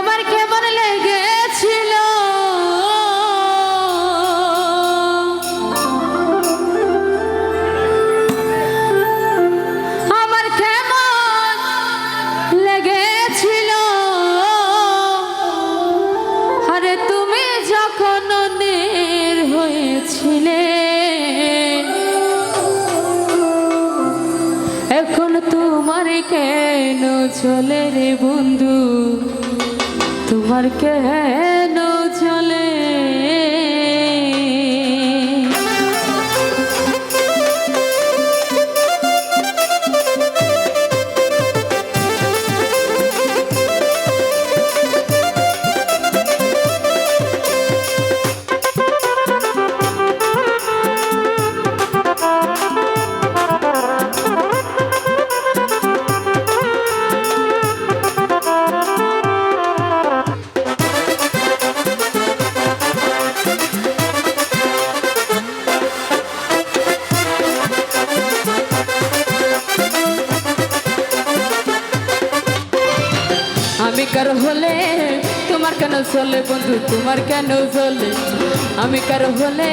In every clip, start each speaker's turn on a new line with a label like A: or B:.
A: আমার কেমন লেগেছিল? আমার কেমন লেগেছিল? আরে তুমি যখন নীর হয়েছিলে এখন তো তোমার কেন চলে রে বন্ধু? তোমার কেন কার হলে তোমার কেন চলে বন্ধু? তোমার কেন চলে? আমি কার হলে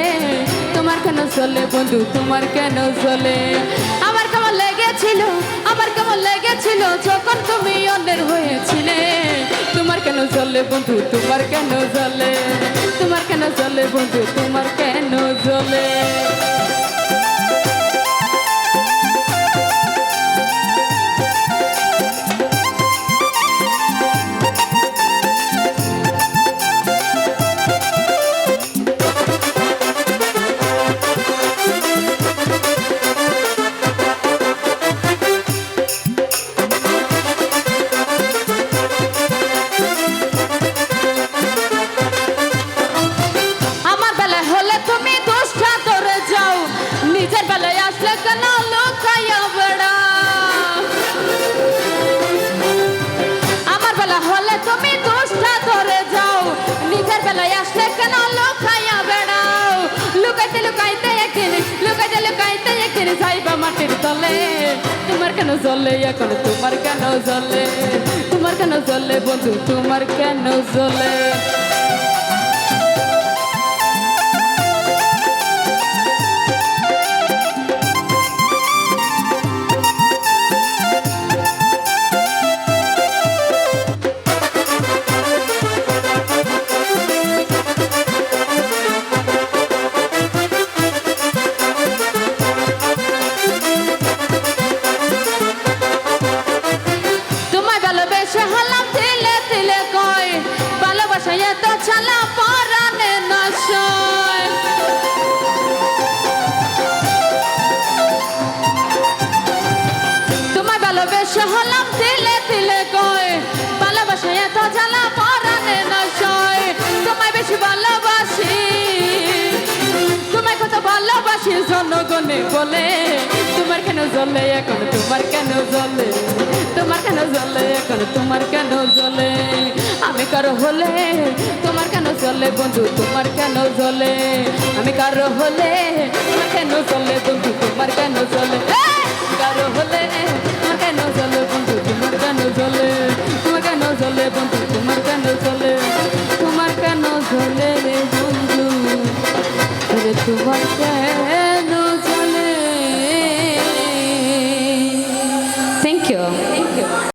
A: তোমার কেন চলে বন্ধু? তোমার কেন চলে? আমার কেমন লেগেছিল, আমার কেমন লেগেছিল যখন তুমি অন্যের হয়েছিলে। তোমার কেন চলে বন্ধু? তোমার কেন চলে? তোমার কেন চলে বন্ধু? তোমার কেন চলে? তুমি দুষ্টা ধরে যাও। নিজের বেলায় আসলে কেন লোকাইয়া বেড়াও? লুকাইতে লুকাইতে একদিন, লুকাইতে লুকাইতে একদিন যাইবা মাটির তলে। তোমার কেন জ্বলে এখন? তোমার কেন জ্বলে? তোমার কেন জ্বলে বন্ধু? তোমার কেন জ্বলে? ভালোবেসে হলাম তিলে তিলে কয়, ভালোবাসা এত চালা পরানে নশয়। তোমায় ভালোবেসে হলাম তিলে তিলে কয়, ভালোবাসা এত চালা পরানে নশয়। তোমায় বেশি ভালোবাসি, তোমায় কত ভালোবাসি জনগণে বলে। তোমার কেন জ্বলে এখন তোমার কেন জ্বলে তোমার কেন জ্বলে এখন তোমার কেন জ্বলে আমি কারও হলে তোমার কেন জ্বলে বন্ধু তোমার কেন জ্বলে আমি কারও হলে তোমার কেন জ্বলে বন্ধু তোমার কেন জ্বলে! কারও হলে তোমার কেন জ্বলে বন্ধু তোমার কেন জ্বলে তোমার কেন জ্বলে বন্ধু তোমার কেন জ্বলে তোমার কেন জ্বলে বন্ধু তোমার কেন